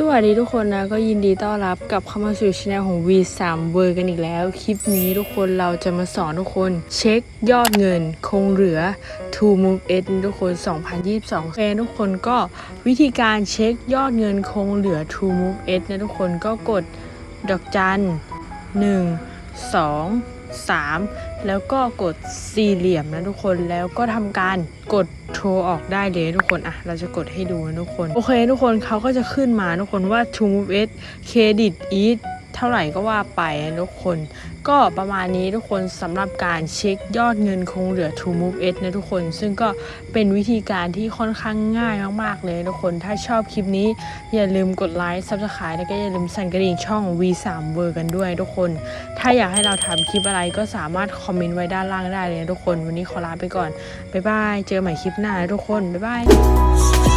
สวัสดีทุกคนนะก็ยินดีต้อนรับกลับเข้ามาสู่ช anel ของ V3 เวอร์กันอีกแล้ว คลิปนี้ทุกคนเราจะมาสอนทุกคน เช็คยอดเงินคงเหลือ To Move S ทุกคน 2022แฟนทุกคนก็วิธีการเช็คยอดเงินคงเหลือ To Move S นะทุกคนก็กดดอกจัน 1 2 3 แล้วก็กดสี่เหลี่ยมนะทุกคนแล้วก็ทำการกดโทรออกได้เลยทุกคนอะเราจะกดให้ดูนะทุกคน โอเค ทุกคนเขาก็จะขึ้นมาทุกคนว่า To Move S Credit it เท่าไหร่ก็ว่าไปนะทุกคน ก็ประมาณนี้ทุกคนสำหรับการเช็คยอดเงินคงเหลือ To Move S นะทุกคน ซึ่งก็เป็นวิธีการที่ค่อนข้างง่ายมากๆเลยทุกคนถ้าชอบคลิปนี้อย่าลืมกดไลค์ Subscribe แล้วก็อย่าลืมสั่นกระดิ่งช่อง V3 เวอร์กันด้วยทุกคน ถ้าอยากให้เราทำคลิปอะไรก็สามารถคอมเมนต์ไว้ด้านล่างได้เลยทุกคน วันนี้ขอลาไปก่อนบ๊ายบายเจอใหม่คลิปหน้าทุกคนบ๊ายบาย